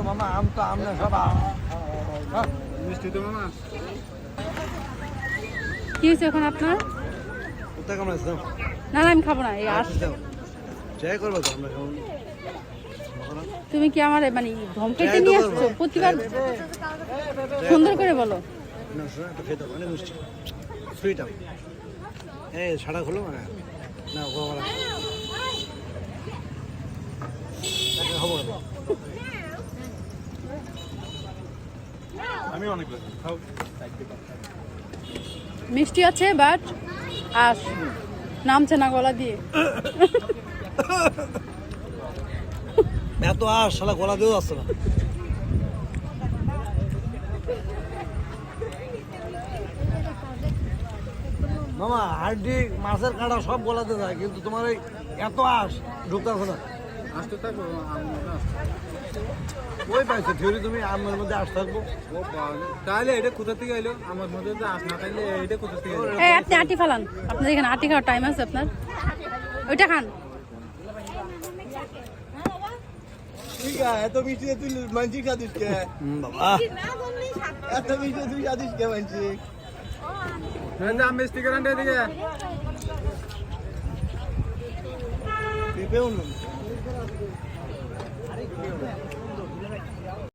মামা আম তো আম না সব আম। হ্যাঁ, মিষ্টি তো মামা কি হয়েছে এখন আপনার? কোথায় না না আমি খাব না এই আস জয় করব তো আমরা কেমন তুমি কি আমার মানে ধমকাইতে নিয়ে আসছো? প্রতিবার সুন্দর করে বলো। না শোনো একটু খেতে হবে, মিষ্টি। সুইট আম। এই সাড়া খুলো মানে না ও বলা হব না। আমি অনেক মিষ্টি আছে বাট আস নামছে না গলা দিয়ে। এত আর শালা গলা দিয়েও আসছে না। মামা হাড্ডি মাছের কাঁটা সব গলাতে যায় কিন্তু তোমার এই এত আশ ঢুকতেছে না। আসতে ওই পাইছো থিওরি তুমি আমের মধ্যে আশ থাকব। ও তাহলে এটা কোথা থেকে এলো? আমার মধ্যে তো আস না তাইলে এটা কোথা থেকে এলো? এই আপনি আটি ফালান। আপনার এখানে আটি খাওয়ার টাইম আছে আপনার। ওইটা খান। ঠিক আছে এত মিষ্টি তুই মানছি খাদিস কে? বাবা। এত মিষ্টি তুই খাদিস কে মানছি? আম মিষ্টি করেন এদিকে। পেঁপেও নেই Yeah.